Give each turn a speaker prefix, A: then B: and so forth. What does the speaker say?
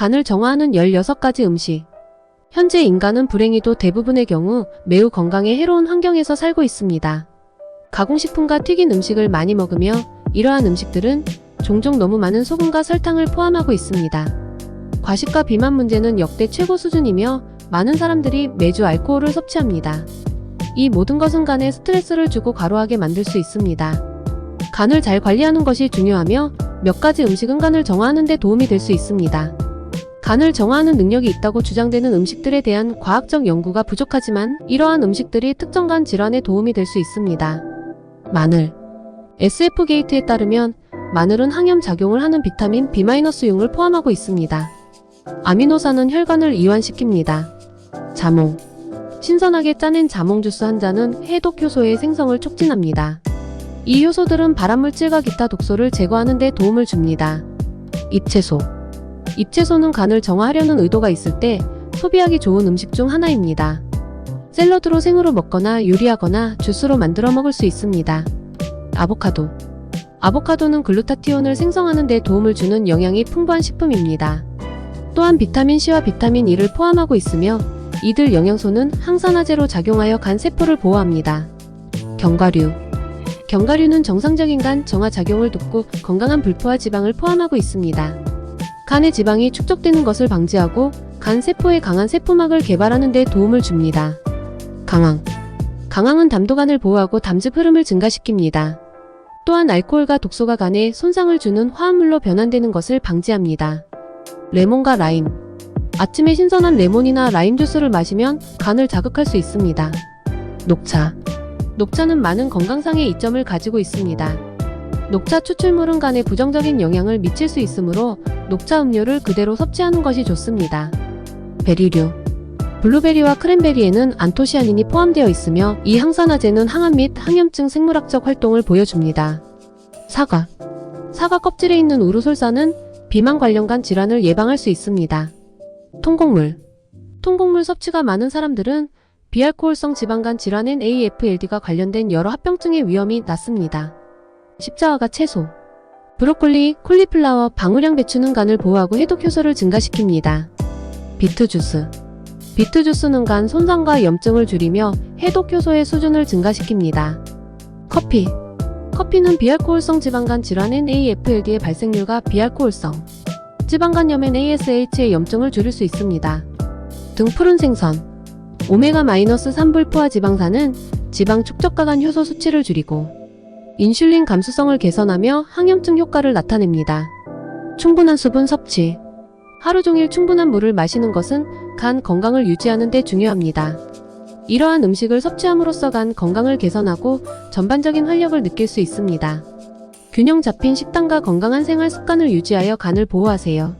A: 간을 정화하는 16가지 음식. 현재 인간은 불행히도 대부분의 경우 매우 건강에 해로운 환경에서 살고 있습니다. 가공식품과 튀긴 음식을 많이 먹으며 이러한 음식들은 종종 너무 많은 소금과 설탕을 포함하고 있습니다. 과식과 비만 문제는 역대 최고 수준이며 많은 사람들이 매주 알코올을 섭취합니다. 이 모든 것은 간에 스트레스를 주고 과로하게 만들 수 있습니다. 간을 잘 관리하는 것이 중요하며 몇 가지 음식은 간을 정화하는 데 도움이 될 수 있습니다. 간을 정화하는 능력이 있다고 주장되는 음식들에 대한 과학적 연구가 부족하지만 이러한 음식들이 특정 간 질환에 도움이 될 수 있습니다. 마늘. SF 게이트에 따르면 마늘은 항염 작용을 하는 비타민 B-융을 포함하고 있습니다. 아미노산은 혈관을 이완시킵니다. 자몽. 신선하게 짜낸 자몽 주스 한 잔은 해독 효소의 생성을 촉진합니다. 이 효소들은 발암물질과 기타 독소를 제거하는 데 도움을 줍니다. 잎채소. 잎채소는 간을 정화하려는 의도가 있을 때 소비하기 좋은 음식 중 하나입니다. 샐러드로 생으로 먹거나 요리하거나 주스로 만들어 먹을 수 있습니다. 아보카도. 아보카도는 글루타티온을 생성하는 데 도움을 주는 영양이 풍부한 식품입니다. 또한 비타민C와 비타민 E를 포함하고 있으며 이들 영양소는 항산화제로 작용하여 간 세포를 보호합니다. 견과류. 견과류는 정상적인 간 정화 작용을 돕고 건강한 불포화 지방을 포함하고 있습니다. 간의 지방이 축적되는 것을 방지하고 간 세포의 강한 세포막을 개발하는 데 도움을 줍니다. 강황. 강황은 담도간을 보호하고 담즙 흐름을 증가시킵니다. 또한 알코올과 독소가 간에 손상을 주는 화합물로 변환되는 것을 방지합니다. 레몬과 라임. 아침에 신선한 레몬이나 라임 주스를 마시면 간을 자극할 수 있습니다. 녹차. 녹차는 많은 건강상의 이점을 가지고 있습니다. 녹차 추출물은 간에 부정적인 영향을 미칠 수 있으므로 녹차 음료를 그대로 섭취하는 것이 좋습니다. 베리류. 블루베리와 크랜베리에는 안토시아닌이 포함되어 있으며 이 항산화제는 항암 및 항염증 생물학적 활동을 보여줍니다. 사과. 사과 껍질에 있는 우르솔산은 비만 관련 간 질환을 예방할 수 있습니다. 통곡물. 통곡물 섭취가 많은 사람들은 비알코올성 지방간 질환인 AFLD가 관련된 여러 합병증의 위험이 낮습니다. 십자화가 채소. 브로콜리, 콜리플라워, 방울향 배추는 간을 보호하고 해독 효소를 증가시킵니다. 비트 주스. 비트 주스는 간 손상과 염증을 줄이며 해독 효소의 수준을 증가시킵니다. 커피. 커피는 비알코올성 지방간 질환인 AFLD의 발생률과 비알코올성 지방간염인 ASH의 염증을 줄일 수 있습니다. 등 푸른 생선. 오메가-3불포화 지방산은 지방 축적과 간 효소 수치를 줄이고 인슐린 감수성을 개선하며 항염증 효과를 나타냅니다. 충분한 수분 섭취. 하루 종일 충분한 물을 마시는 것은 간 건강을 유지하는 데 중요합니다. 이러한 음식을 섭취함으로써 간 건강을 개선하고 전반적인 활력을 느낄 수 있습니다. 균형 잡힌 식단과 건강한 생활 습관을 유지하여 간을 보호하세요.